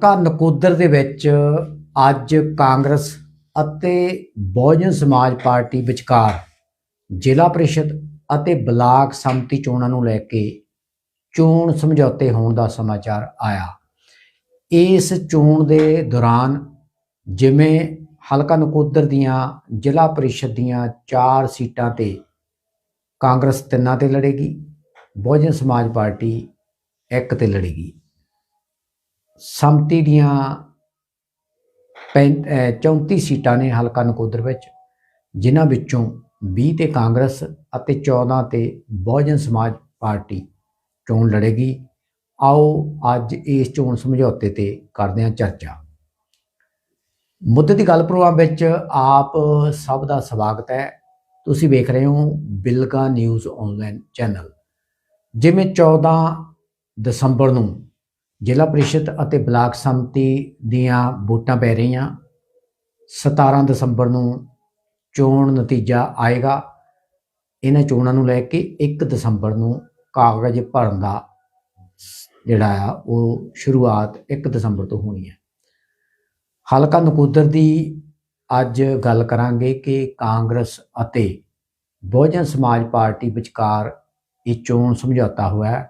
ਕਾ ਨਕੋਦਰ ਦੇ ਵਿੱਚ ਅੱਜ ਕਾਂਗਰਸ ਅਤੇ ਬਹੁਜਨ ਸਮਾਜ ਪਾਰਟੀ ਵਿਚਕਾਰ ਜ਼ਿਲ੍ਹਾ ਪ੍ਰੀਸ਼ਦ ਅਤੇ ਬਲਾਕ ਸੰਮਤੀ ਚੋਣਾਂ ਨੂੰ ਲੈ ਕੇ ਚੋਣ ਸਮਝੌਤੇ ਹੋਣ ਦਾ ਸਮਾਚਾਰ ਆਇਆ। ਇਸ ਚੋਣ ਦੇ ਦੌਰਾਨ ਜਿਵੇਂ ਹਲਕਾ ਨਕੋਦਰ ਦੀਆਂ, ਜ਼ਿਲ੍ਹਾ ਪ੍ਰੀਸ਼ਦ ਦੀਆਂ 4 ਸੀਟਾਂ ਤੇ ਕਾਂਗਰਸ ਤਿੰਨਾਂ ਤੇ ਲੜੇਗੀ, ਬਹੁਜਨ ਸਮਾਜ ਪਾਰਟੀ ਇੱਕ ਤੇ ਲੜੇਗੀ। ਸੰਮਤੀ ਦੀਆਂ ਪੈਂ- ਅਹ 34 ਸੀਟਾਂ ਨੇ ਹਲਕਾ ਨਕੋਦਰ ਵਿੱਚ, ਜਿਨ੍ਹਾਂ ਵਿੱਚੋਂ 20 ਤੇ ਕਾਂਗਰਸ ਅਤੇ 14 ਤੇ ਬਹੁਜਨ ਸਮਾਜ ਪਾਰਟੀ ਚੋਣ ਲੜੇਗੀ। ਆਓ ਅੱਜ ਇਸ ਚੋਣ ਸਮਝੌਤੇ ਤੇ ਕਰਦੇ ਹਾਂ ਚਰਚਾ। ਮੁੱਦੇ ਦੀ ਗੱਲ ਪ੍ਰੋਗਰਾਮ ਵਿੱਚ ਆਪ ਸਭ ਦਾ ਸਵਾਗਤ ਹੈ। ਤੁਸੀਂ ਵੇਖ ਰਹੇ ਹੋ ਬਿਲਗਾ ਨਿਊਜ਼ ਆਨਲਾਈਨ ਚੈਨਲ। ਜਿਵੇਂ 14 ਦਸੰਬਰ ਨੂੰ ਜ਼ਿਲ੍ਹਾ ਪ੍ਰੀਸ਼ਦ ਅਤੇ ਬਲਾਕ ਸੰਮਤੀ ਦੀਆਂ ਵੋਟਾਂ ਪੈ ਰਹੀਆਂ। 17 ਦਸੰਬਰ ਨੂੰ ਚੋਣ ਨਤੀਜਾ ਆਏਗਾ। ਇਹਨਾਂ ਚੋਣਾਂ ਨੂੰ ਲੈ ਕੇ 1 ਦਸੰਬਰ ਨੂੰ ਕਾਗਜ਼ ਭਰਨ ਦਾ ਜਿਹੜਾ ਆ, ਉਹ ਸ਼ੁਰੂਆਤ 1 ਦਸੰਬਰ ਤੋਂ ਹੋਣੀ ਹੈ। ਹਲਕਾ ਨਕੋਦਰ ਦੀ ਅੱਜ ਗੱਲ ਕਰਾਂਗੇ ਕਿ ਕਾਂਗਰਸ ਅਤੇ ਬਹੁਜਨ ਸਮਾਜ ਪਾਰਟੀ ਵਿਚਕਾਰ ਇਹ ਚੋਣ ਸਮਝੌਤਾ ਹੋਇਆ।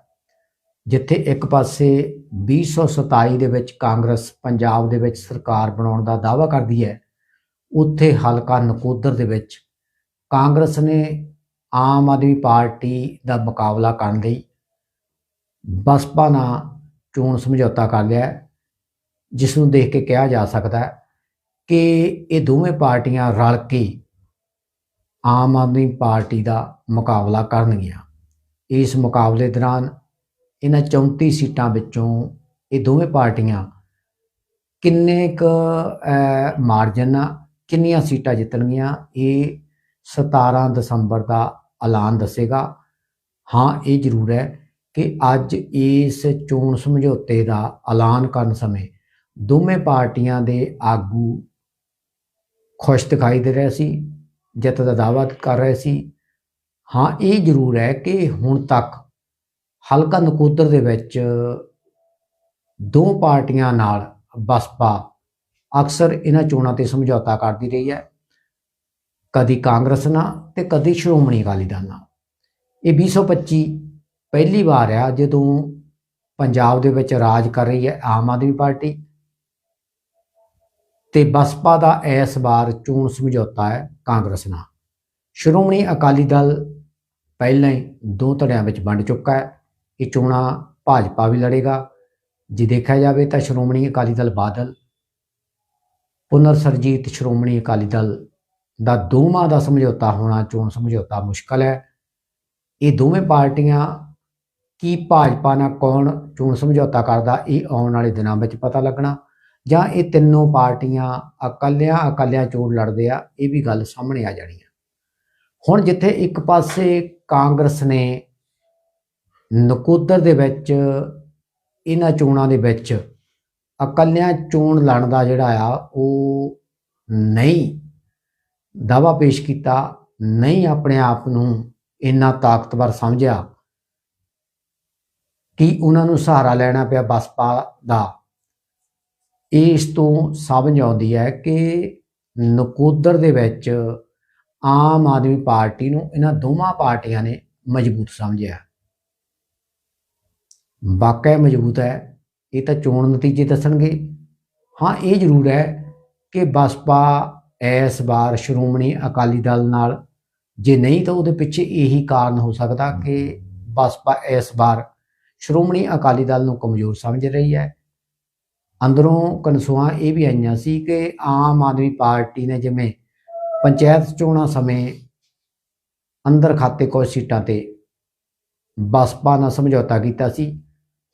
ਜਿੱਥੇ ਇੱਕ ਪਾਸੇ 2027 ਦੇ ਵਿੱਚ ਕਾਂਗਰਸ ਪੰਜਾਬ ਦੇ ਵਿੱਚ ਸਰਕਾਰ ਬਣਾਉਣ ਦਾ ਦਾਅਵਾ ਕਰਦੀ ਹੈ, ਉੱਥੇ ਹਲਕਾ ਨਕੋਦਰ ਦੇ ਵਿੱਚ ਕਾਂਗਰਸ ਨੇ ਆਮ ਆਦਮੀ ਪਾਰਟੀ ਦਾ ਮੁਕਾਬਲਾ ਕਰਨ ਲਈ ਬਸਪਾ ਨਾਲ ਚੋਣ ਸਮਝੌਤਾ ਕਰ ਲਿਆ ਜਿਸ ਨੂੰ ਦੇਖ ਕੇ ਕਿਹਾ ਜਾ ਸਕਦਾ ਹੈ ਕਿ ਇਹ ਦੋਵੇਂ ਪਾਰਟੀਆਂ ਰਲ ਕੇ ਆਮ ਆਦਮੀ ਪਾਰਟੀ ਦਾ ਮੁਕਾਬਲਾ ਕਰਨਗੀਆਂ। ਇਸ ਮੁਕਾਬਲੇ ਦੌਰਾਨ ਇਹਨਾਂ 34 ਸੀਟਾਂ ਵਿੱਚੋਂ ਇਹ ਦੋਵੇਂ ਪਾਰਟੀਆਂ ਕਿੰਨੇ ਕ ਮਾਰਜਨ ਕਿੰਨੀਆਂ ਸੀਟਾਂ ਜਿੱਤਣਗੀਆਂ, ਇਹ 17 ਦਸੰਬਰ ਦਾ ਐਲਾਨ ਦੱਸੇਗਾ। ਹਾਂ, ਇਹ ਜ਼ਰੂਰ ਹੈ ਕਿ ਅੱਜ ਇਸ ਚੋਣ ਸਮਝੌਤੇ ਦਾ ਐਲਾਨ ਕਰਨ ਸਮੇਂ ਦੋਵੇਂ ਪਾਰਟੀਆਂ ਦੇ ਆਗੂ ਖੁਸ਼ ਦਿਖਾਈ ਦੇ ਰਹੇ ਸੀ, ਜਿੱਤ ਦਾ ਦਾਅਵਾ ਕਰ ਰਹੇ ਸੀ। ਹਾਂ, ਇਹ ਜ਼ਰੂਰ ਹੈ ਕਿ ਹੁਣ ਤੱਕ ਹਲਕਾ ਨਕੋਦਰ ਦੇ ਵਿੱਚ ਦੋ ਪਾਰਟੀਆਂ ਨਾਲ ਬਸਪਾ ਅਕਸਰ ਇਹਨਾਂ ਚੋਣਾਂ ਤੇ ਸਮਝੌਤਾ ਕਰਦੀ ਰਹੀ ਹੈ। ਕਦੀ ਕਾਂਗਰਸ ਨਾਲ ਤੇ ਕਦੀ ਸ਼੍ਰੋਮਣੀ ਅਕਾਲੀ ਦਲ ਨਾਲ। ਇਹ 2025 ਪਹਿਲੀ ਵਾਰ ਆ ਜਦੋਂ ਪੰਜਾਬ ਦੇ ਵਿੱਚ ਰਾਜ ਕਰ ਰਹੀ ਹੈ ਆਮ ਆਦਮੀ ਪਾਰਟੀ। ਤੇ ਬਸਪਾ ਦਾ ਇਸ ਵਾਰ ਚੋਣ ਸਮਝੌਤਾ ਹੈ ਕਾਂਗਰਸ ਨਾਲ। ਸ਼੍ਰੋਮਣੀ ਅਕਾਲੀ ਦਲ ਪਹਿਲਾਂ ਹੀ ਦੋ ਧੜਿਆਂ ਵਿੱਚ ਵੰਡ ਚੁੱਕਾ ਹੈ। ਇਹ ਚੋਣਾਂ ਭਾਜਪਾ ਵੀ ਲੜੇਗਾ। ਜੇ ਦੇਖਿਆ ਜਾਵੇ ਤਾਂ ਸ਼੍ਰੋਮਣੀ ਅਕਾਲੀ ਦਲ ਬਾਦਲ ਪੁਨਰ ਸਰਜੀਤ ਸ਼੍ਰੋਮਣੀ ਅਕਾਲੀ ਦਲ ਦਾ ਦੋਵਾਂ ਦਾ ਸਮਝੌਤਾ ਹੋਣਾ, ਚੋਣ ਸਮਝੌਤਾ ਮੁਸ਼ਕਲ ਹੈ। ਇਹ ਦੋਵੇਂ ਪਾਰਟੀਆਂ ਕੀ ਭਾਜਪਾ ਨਾਲ ਕੌਣ ਚੋਣ ਸਮਝੌਤਾ ਕਰਦਾ, ਇਹ ਆਉਣ ਵਾਲੇ ਦਿਨਾਂ ਵਿੱਚ ਪਤਾ ਲੱਗਣਾ। ਜਾਂ ਇਹ ਤਿੰਨੋਂ ਪਾਰਟੀਆਂ ਇਕੱਲਿਆਂ ਇਕੱਲਿਆਂ ਚੋਣ ਲੜਦੇ ਆ, ਇਹ ਵੀ ਗੱਲ ਸਾਹਮਣੇ ਆ ਜਾਣੀ ਹੈ ਹੁਣ ਜਿੱਥੇ ਇੱਕ ਪਾਸੇ ਕਾਂਗਰਸ ਨੇ ਨਕੋਦਰ ਦੇ ਵਿੱਚ, ਇਹਨਾਂ ਚੋਣਾਂ ਦੇ ਵਿੱਚ ਇਕੱਲਿਆਂ ਚੋਣ ਲੜਨ ਦਾ ਜਿਹੜਾ ਆ, ਉਹ ਨਹੀਂ ਦਾਵਾ ਪੇਸ਼ ਕੀਤਾ, ਨਹੀਂ ਆਪਣੇ ਆਪ ਨੂੰ ਇੰਨਾ ਤਾਕਤਵਰ ਸਮਝਿਆ ਕਿ ਉਹਨਾਂ ਨੂੰ ਸਹਾਰਾ ਲੈਣਾ ਪਿਆ ਬਸਪਾ ਦਾ। ਇਸ ਤੋਂ ਸਮਝ ਆਉਂਦੀ ਹੈ ਕਿ ਨਕੋਦਰ ਦੇ ਵਿੱਚ ਆਮ ਆਦਮੀ ਪਾਰਟੀ ਨੂੰ ਇਹਨਾਂ ਦੋਵਾਂ ਪਾਰਟੀਆਂ ਨੇ ਮਜ਼ਬੂਤ ਸਮਝਿਆ। ਵਾਕਿਆ ਮਜ਼ਬੂਤ ਹੈ। ਇਹ ਤਾਂ ਚੋਣ ਨਤੀਜੇ ਦੱਸਣਗੇ। ਹਾਂ, ਇਹ ਜ਼ਰੂਰ ਹੈ ਕਿ ਬਸਪਾ ਇਸ ਵਾਰ ਸ਼੍ਰੋਮਣੀ ਅਕਾਲੀ ਦਲ ਨਾਲ ਜੇ ਨਹੀਂ ਤਾਂ ਉਹਦੇ ਪਿੱਛੇ ਇਹੀ ਕਾਰਨ ਹੋ ਸਕਦਾ ਕਿ ਬਸਪਾ ਇਸ ਵਾਰ ਸ਼੍ਰੋਮਣੀ ਅਕਾਲੀ ਦਲ ਨੂੰ ਕਮਜ਼ੋਰ ਸਮਝ ਰਹੀ ਹੈ। ਅੰਦਰੋਂ ਕਨਸੂਆਂ ਇਹ ਵੀ ਆਈਆਂ ਸੀ ਕਿ ਆਮ ਆਦਮੀ ਪਾਰਟੀ ਨੇ ਜਿਵੇਂ ਪੰਚਾਇਤ ਚੋਣਾਂ ਸਮੇਂ ਅੰਦਰ ਖਾਤੇ ਕੁਝ ਸੀਟਾਂ ਤੇ ਬਸਪਾ ਨਾਲ ਸਮਝੌਤਾ ਕੀਤਾ ਸੀ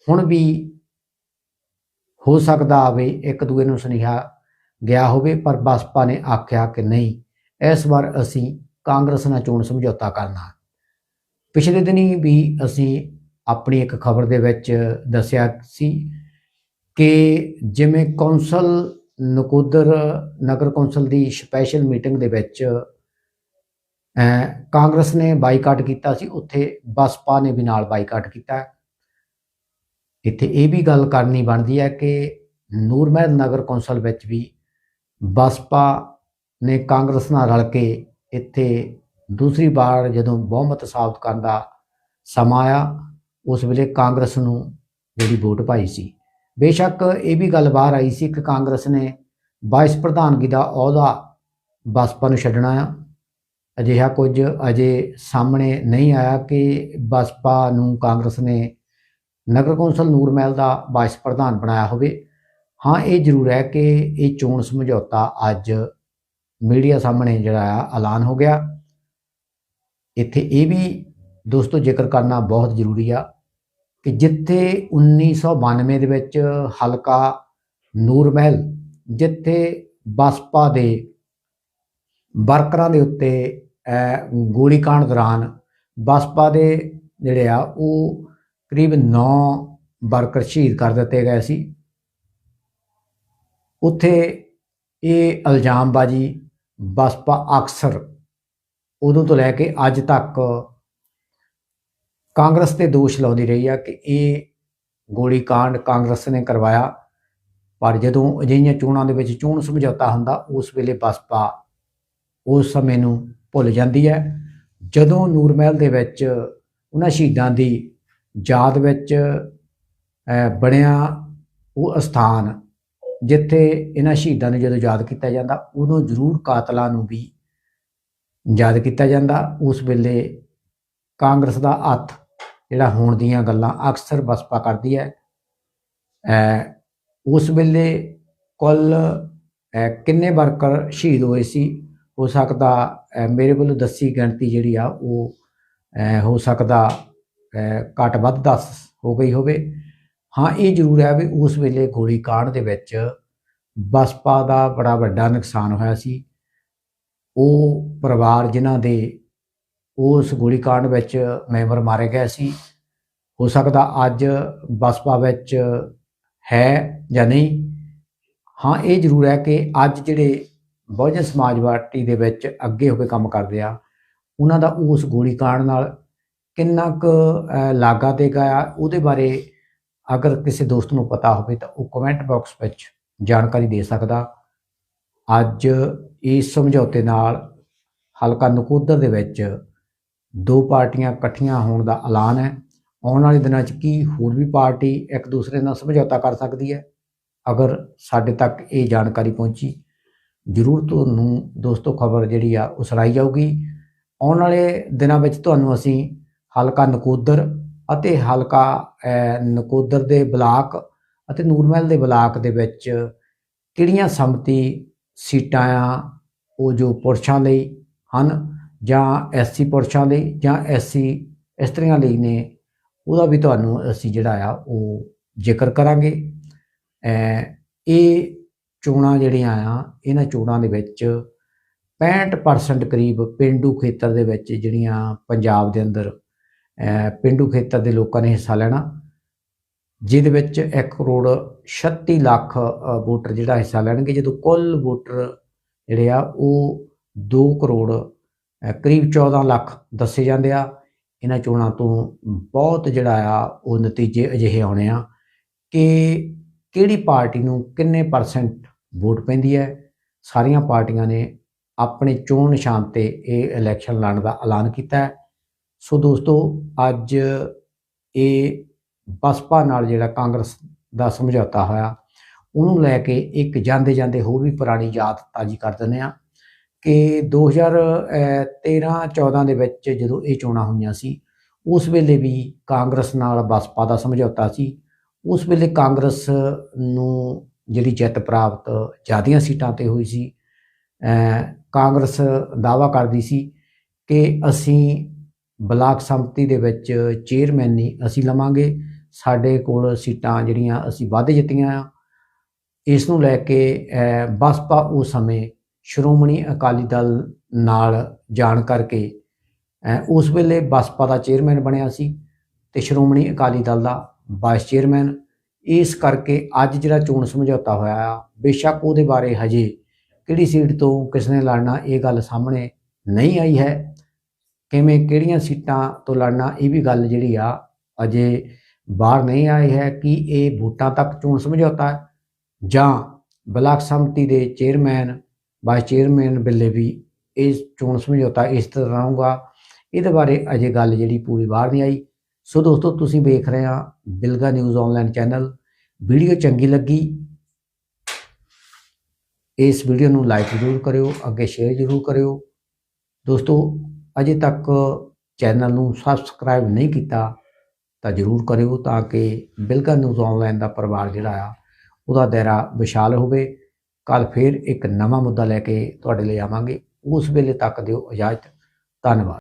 ਹੁਣ ਵੀ ਹੋ ਸਕਦਾ ਆਵੇ ਇੱਕ ਦੂਏ ਨੂੰ ਸੁਨੇਹਾ ਗਿਆ ਹੋਵੇ, ਪਰ ਬਸਪਾ ਨੇ ਆਖਿਆ ਕਿ ਨਹੀਂ, ਇਸ ਵਾਰ ਅਸੀਂ ਕਾਂਗਰਸ ਨਾਲ ਚੋਣ ਸਮਝੌਤਾ ਕਰਨਾ। ਪਿਛਲੇ ਦਿਨੀ ਵੀ ਅਸੀਂ ਆਪਣੀ ਇੱਕ ਖਬਰ ਦੇ ਵਿੱਚ ਦੱਸਿਆ ਸੀ ਕਿ ਜਿਵੇਂ ਕੌਂਸਲ ਨਕੋਦਰ, ਨਗਰ ਕੌਂਸਲ ਦੀ ਸਪੈਸ਼ਲ ਮੀਟਿੰਗ ਦੇ ਵਿੱਚ ਕਾਂਗਰਸ ਨੇ ਬਾਈਕਾਟ ਕੀਤਾ ਸੀ, ਉੱਥੇ ਬਸਪਾ ਨੇ ਵੀ ਨਾਲ ਬਾਈਕਾਟ ਕੀਤਾ। ਇੱਥੇ ਇਹ ਵੀ ਗੱਲ ਕਰਨੀ ਬਣਦੀ ਹੈ ਕਿ ਨੂਰਮਹਿਲ ਨਗਰ ਕੌਂਸਲ ਵਿੱਚ ਵੀ ਬਸਪਾ ਨੇ ਕਾਂਗਰਸ ਨਾਲ ਰਲ ਕੇ ਇੱਥੇ ਦੂਸਰੀ ਵਾਰ ਜਦੋਂ ਬਹੁਮਤ ਸਾਬਤ ਕਰਨ ਦਾ ਸਮਾਂ ਆਇਆ, ਉਸ ਵੇਲੇ ਕਾਂਗਰਸ ਨੂੰ ਜਿਹੜੀ ਵੋਟ ਪਾਈ ਸੀ। ਬੇਸ਼ੱਕ ਇਹ ਵੀ ਗੱਲ ਬਾਹਰ ਆਈ ਸੀ ਕਿ ਕਾਂਗਰਸ ਨੇ ਵਾਈਸ ਪ੍ਰਧਾਨਗੀ ਦਾ ਅਹੁਦਾ ਬਸਪਾ ਨੂੰ ਛੱਡਣਾ ਆ। ਅਜਿਹਾ ਕੁਝ ਅਜੇ ਸਾਹਮਣੇ ਨਹੀਂ ਆਇਆ ਕਿ ਬਸਪਾ ਨੂੰ ਕਾਂਗਰਸ ਨੇ ਨਗਰ ਕੌਂਸਲ ਨੂਰਮਹਿਲ ਦਾ ਵਾਈਸ ਪ੍ਰਧਾਨ ਬਣਾਇਆ ਹੋਵੇ। ਹਾਂ ਇਹ ਜ਼ਰੂਰ ਹੈ ਕਿ ਇਹ ਚੋਣ ਸਮਝੌਤਾ ਅੱਜ ਮੀਡੀਆ ਸਾਹਮਣੇ ਜਿਹੜਾ ਆ ਐਲਾਨ ਹੋ ਗਿਆ। ਇੱਥੇ ਇਹ ਵੀ ਦੋਸਤੋ ਜ਼ਿਕਰ ਕਰਨਾ ਬਹੁਤ ਜ਼ਰੂਰੀ ਆ ਕਿ ਜਿੱਥੇ 1992 ਦੇ ਵਿੱਚ ਹਲਕਾ ਨੂਰਮਹਿਲ ਜਿੱਥੇ ਬਸਪਾ ਦੇ ਵਰਕਰਾਂ ਦੇ ਉੱਤੇ ਅਹ, ਗੋਲੀकांड ਦੌਰਾਨ ਬਸਪਾ ਦੇ ਜਿਹੜੇ ਆ ਉਹ ਕਰੀਬ 9 ਵਰਕਰ ਸ਼ਹੀਦ ਕਰ ਦਿੱਤੇ ਗਏ ਸੀ। ਉੱਥੇ ਇਹ ਇਲਜ਼ਾਮਬਾਜ਼ੀ ਬਸਪਾ ਅਕਸਰ ਉਦੋਂ ਤੋਂ ਲੈ ਕੇ ਅੱਜ ਤੱਕ ਕਾਂਗਰਸ ਤੇ ਦੋਸ਼ ਲਾਉਂਦੀ ਰਹੀ ਆ ਕਿ ਇਹ ਗੋਲੀकांड ਕਾਂਗਰਸ ਨੇ ਕਰਵਾਇਆ। ਪਰ ਜਦੋਂ ਅਜਿਹੀਆਂ ਚੋਣਾਂ ਦੇ ਵਿੱਚ ਚੋਣ ਸਮਝੌਤਾ ਹੁੰਦਾ, ਉਸ ਵੇਲੇ ਬਸਪਾ ਉਸ ਸਮੇਂ ਨੂੰ ਭੁੱਲ ਜਾਂਦੀ ਹੈ। ਜਦੋਂ ਨੂਰਮਹਿਲ ਦੇ ਵਿੱਚ ਉਹਨਾਂ ਸ਼ਹੀਦਾਂ ਦੀ ਯਾਦ ਵਿੱਚ ਬਣਿਆ ਉਹ ਸਥਾਨ ਜਿੱਥੇ ਇਹਨਾਂ ਸ਼ਹੀਦਾਂ ਨੂੰ ਜਦੋਂ ਯਾਦ ਕੀਤਾ ਜਾਂਦਾ, ਉਦੋਂ ਜ਼ਰੂਰ ਕਾਤਲਾਂ ਨੂੰ ਵੀ ਯਾਦ ਕੀਤਾ ਜਾਂਦਾ। ਉਸ ਵੇਲੇ ਕਾਂਗਰਸ ਦਾ ਹੱਥ ਜਿਹੜਾ ਹੋਣ ਦੀਆਂ ਗੱਲਾਂ ਅਕਸਰ ਬਸਪਾ ਕਰਦੀ ਹੈ। ਉਸ ਵੇਲੇ ਕੁੱਲ ਕਿੰਨੇ ਵਰਕਰ ਸ਼ਹੀਦ ਹੋਏ ਸੀ? ਹੋ ਸਕਦਾ ਮੇਰੇ ਵੱਲੋਂ ਦੱਸੀ ਗਿਣਤੀ ਜਿਹੜੀ ਆ, ਉਹ ਹੋ ਸਕਦਾ ਘੱਟ ਵੱਧ ਦੱਸ ਹੋ ਗਈ ਹੋਵੇ। ਹਾਂ, ਇਹ ਜ਼ਰੂਰ ਹੈ ਵੀ ਉਸ ਵੇਲੇ ਗੋਲੀ ਕਾਂਡ ਦੇ ਵਿੱਚ ਬਸਪਾ ਦਾ ਬੜਾ ਵੱਡਾ ਨੁਕਸਾਨ ਹੋਇਆ ਸੀ। ਉਹ ਪਰਿਵਾਰ ਜਿਨ੍ਹਾਂ ਦੇ ਉਸ ਗੋਲੀ ਕਾਂਡ ਵਿੱਚ ਮੈਂਬਰ ਮਾਰੇ ਗਏ ਸੀ। ਹੋ ਸਕਦਾ ਅੱਜ ਬਸਪਾ ਵਿੱਚ ਹੈ ਜਾਂ ਨਹੀਂ। ਹਾਂ, ਇਹ ਜ਼ਰੂਰ ਹੈ ਕਿ ਅੱਜ ਜਿਹੜੇ ਬਹੁਜਨ ਸਮਾਜ ਪਾਰਟੀ ਦੇ ਵਿੱਚ ਅੱਗੇ ਹੋ ਕੇ ਕੰਮ ਕਰਦੇ ਆ, ਉਹਨਾਂ ਦਾ ਉਸ ਗੋਲੀ ਕਾਂਡ ਨਾਲ ਕਿੰਨਾ ਕੁ ਲਾਗਾ ਦੇਗਾ ਆ ਉਹਦੇ ਬਾਰੇ ਅਗਰ ਕਿਸੇ ਦੋਸਤ ਨੂੰ ਪਤਾ ਹੋਵੇ ਤਾਂ ਉਹ ਕਮੈਂਟ ਬਾਕਸ ਵਿੱਚ ਜਾਣਕਾਰੀ ਦੇ ਸਕਦਾ। ਅੱਜ ਇਸ ਸਮਝੌਤੇ ਨਾਲ ਹਲਕਾ ਨਕੋਦਰ ਦੇ ਵਿੱਚ ਦੋ ਪਾਰਟੀਆਂ ਇਕੱਠੀਆਂ ਹੋਣ ਦਾ ਐਲਾਨ ਹੈ। ਆਉਣ ਵਾਲੇ ਦਿਨਾਂ 'ਚ ਕੀ ਹੋਰ ਵੀ ਪਾਰਟੀ ਇੱਕ ਦੂਸਰੇ ਨਾਲ ਸਮਝੌਤਾ ਕਰ ਸਕਦੀ ਹੈ? ਅਗਰ ਸਾਡੇ ਤੱਕ ਇਹ ਜਾਣਕਾਰੀ ਪਹੁੰਚੀ, ਜ਼ਰੂਰ ਤੁਹਾਨੂੰ ਦੋਸਤੋ ਖਬਰ ਜਿਹੜੀ ਆ ਉਹ ਸੁਣਾਈ ਜਾਊਗੀ। ਆਉਣ ਵਾਲੇ ਦਿਨਾਂ ਵਿੱਚ ਤੁਹਾਨੂੰ ਅਸੀਂ ਹਲਕਾ ਨਕੋਦਰ ਅਤੇ ਹਲਕਾ ਨਕੋਦਰ ਦੇ ਬਲਾਕ ਅਤੇ ਨੂਰਮਹਿਲ ਦੇ ਬਲਾਕ ਦੇ ਵਿੱਚ ਕਿਹੜੀਆਂ ਸੰਮਤੀ ਸੀਟਾਂ ਆ ਉਹ ਜੋ ਪੁਰਸ਼ਾਂ ਲਈ ਹਨ ਜਾਂ ਐਸਸੀ ਪੁਰਸ਼ਾਂ ਲਈ ਜਾਂ ਐਸਸੀ ਇਸਤਰੀਆਂ ਲਈ ਨੇ ਉਹਦਾ ਵੀ ਤੁਹਾਨੂੰ ਅਸੀਂ ਜਿਹੜਾ ਆ ਉਹ ਜ਼ਿਕਰ ਕਰਾਂਗੇ। ਅਹ, ਇਹ ਚੋਣਾਂ ਜਿਹੜੀਆਂ ਆ ਇਹਨਾਂ ਚੋਣਾਂ ਦੇ ਵਿੱਚ 65% ਕਰੀਬ ਪਿੰਡੂ ਖੇਤਰ ਦੇ ਵਿੱਚ ਜਿਹੜੀਆਂ ਪੰਜਾਬ ਦੇ ਅੰਦਰ ਪਿੰਡੂ ਖੇਤਰ ਦੇ ਲੋਕਾਂ ਨੇ ਹਿੱਸਾ ਲੈਣਾ। ਜਿਹਦੇ ਵਿੱਚ 1 ਕਰੋੜ 36 ਲੱਖ ਵੋਟਰ ਜਿਹੜਾ ਹਿੱਸਾ ਲੈਣਗੇ। ਜਦੋਂ ਕੁੱਲ ਵੋਟਰ ਜਿਹੜੇ ਆ, ਉਹ 2 ਕਰੋੜ ਕਰੀਬ 14 ਲੱਖ ਦੱਸੇ ਜਾਂਦੇ ਆ। ਇਹਨਾਂ ਚੋਣਾਂ ਤੋਂ ਬਹੁਤ ਜਿਹੜਾ ਆ, ਉਹ ਨਤੀਜੇ ਅਜਿਹੇ ਆਉਣੇ ਆ ਕਿ ਕਿਹੜੀ ਪਾਰਟੀ ਨੂੰ ਕਿੰਨੇ ਪਰਸੈਂਟ ਵੋਟ ਪੈਂਦੀ ਹੈ। ਸਾਰੀਆਂ ਪਾਰਟੀਆਂ ਨੇ ਆਪਣੇ ਚੋਣ ਨਿਸ਼ਾਨ ਤੇ ਇਹ ਇਲੈਕਸ਼ਨ ਲੜਨ ਦਾ ਐਲਾਨ ਕੀਤਾ ਹੈ। ਸੋ ਦੋਸਤੋ, ਅੱਜ ਇਹ ਬਸਪਾ ਨਾਲ ਜਿਹੜਾ ਕਾਂਗਰਸ ਦਾ ਸਮਝੌਤਾ ਹੋਇਆ, ਉਹਨੂੰ ਲੈ ਕੇ ਇੱਕ ਜਾਂਦੇ ਜਾਂਦੇ ਹੋਰ ਵੀ ਪੁਰਾਣੀ ਯਾਦ ਤਾਜੀ ਕਰ ਦਿੰਦੇ ਆ ਕਿ 2013 14 ਦੇ ਵਿੱਚ ਜਦੋਂ ਇਹ ਚੋਣਾਂ ਹੋਈਆਂ ਸੀ, ਉਸ ਵੇਲੇ ਵੀ ਕਾਂਗਰਸ ਨਾਲ ਬਸਪਾ ਦਾ ਸਮਝੌਤਾ ਸੀ। ਉਸ ਵੇਲੇ ਕਾਂਗਰਸ ਨੂੰ ਜਿਹੜੀ ਜਿੱਤ ਪ੍ਰਾਪਤ ਜ਼ਿਆਦੀਆਂ ਸੀਟਾਂ ਤੇ ਹੋਈ ਸੀ ਕਾਂਗਰਸ ਦਾਵਾ ਕਰਦੀ ਸੀ ਕਿ ਅਸੀਂ ਬਲਾਕ ਸੰਮਤੀ ਦੇ ਵਿੱਚ ਚੇਅਰਮੈਨੀ ਅਸੀਂ ਲਵਾਂਗੇ। ਸਾਡੇ ਕੋਲ ਸੀਟਾਂ ਜਿਹੜੀਆਂ ਅਸੀਂ ਵੱਧ ਜਿੱਤੀਆਂ ਆ। ਇਸ ਨੂੰ ਲੈ ਕੇ ਬਸਪਾ ਉਸ ਸਮੇਂ ਸ਼੍ਰੋਮਣੀ ਅਕਾਲੀ ਦਲ ਨਾਲ ਜਾਣ ਕਰਕੇ ਉਸ ਵੇਲੇ ਬਸਪਾ ਦਾ ਚੇਅਰਮੈਨ ਬਣਿਆ ਸੀ ਤੇ ਸ਼੍ਰੋਮਣੀ ਅਕਾਲੀ ਦਲ ਦਾ ਵਾਈਸ ਚੇਅਰਮੈਨ ਇਸ ਕਰਕੇ ਅੱਜ ਜਿਹੜਾ ਚੋਣ ਸਮਝੌਤਾ ਹੋਇਆ ਆ, ਬੇਸ਼ੱਕ ਉਹਦੇ ਬਾਰੇ ਹਜੇ ਕਿਹੜੀ ਸੀਟ ਤੋਂ ਕਿਸ ਨੇ ਲੜਨਾ, ਇਹ ਗੱਲ ਸਾਹਮਣੇ ਨਹੀਂ ਆਈ ਹੈ। ਕਿਵੇਂ ਕਿਹੜੀਆਂ ਸੀਟਾਂ ਤੋਂ ਲੜਨਾ, ਇਹ ਵੀ ਗੱਲ ਜਿਹੜੀ ਆ, ਅਜੇ ਬਾਹਰ ਨਹੀਂ ਆਈ ਹੈ ਕਿ ਇਹ ਵੋਟਾਂ ਤੱਕ ਚੋਣ ਸਮਝੌਤਾ ਹੈ ਜਾਂ ਬਲਾਕ ਸੰਮਤੀ ਦੇ ਚੇਅਰਮੈਨ ਵਾਈਸ ਚੇਅਰਮੈਨ ਬਿੱਲੇ ਵੀ ਇਸ ਚੋਣ ਸਮਝੌਤਾ ਇਸ ਤਰ੍ਹਾਂ ਰਹੂਗਾ ਇਹਦੇ ਬਾਰੇ ਅਜੇ ਗੱਲ ਜਿਹੜੀ ਪੂਰੀ ਬਾਹਰ ਨਹੀਂ ਆਈ। ਸੋ ਦੋਸਤੋ, ਤੁਸੀਂ ਵੇਖ ਰਹੇ ਆ Bilga news online channel video ਚੰਗੀ ਲੱਗੀ, ਇਸ ਵੀਡੀਓ ਨੂੰ ਲਾਈਕ ਜ਼ਰੂਰ ਕਰਿਓ, ਅੱਗੇ ਸ਼ੇਅਰ ਜ਼ਰੂਰ ਕਰਿਓ। ਦੋਸਤੋ ਅਜੇ ਤੱਕ ਚੈਨਲ ਨੂੰ ਸਬਸਕ੍ਰਾਈਬ ਨਹੀਂ ਕੀਤਾ, ਤਾਂ ਜ਼ਰੂਰ ਕਰਿਓ ਤਾਂ ਕਿ ਬਿਲਕੁਲ ਨਿਊਜ਼ ਆਨਲਾਈਨ ਦਾ ਪਰਿਵਾਰ ਜਿਹੜਾ ਆ, ਉਹਦਾ ਦਾਇਰਾ ਵਿਸ਼ਾਲ ਹੋਵੇ। ਕੱਲ ਫੇਰ ਇੱਕ ਨਵਾਂ ਮੁੱਦਾ ਲੈ ਕੇ ਤੁਹਾਡੇ ਲਈ ਆਵਾਂਗੇ। ਉਸ ਵੇਲੇ ਤੱਕ ਦਿਓ ਇਜਾਜ਼ਤ। ਧੰਨਵਾਦ।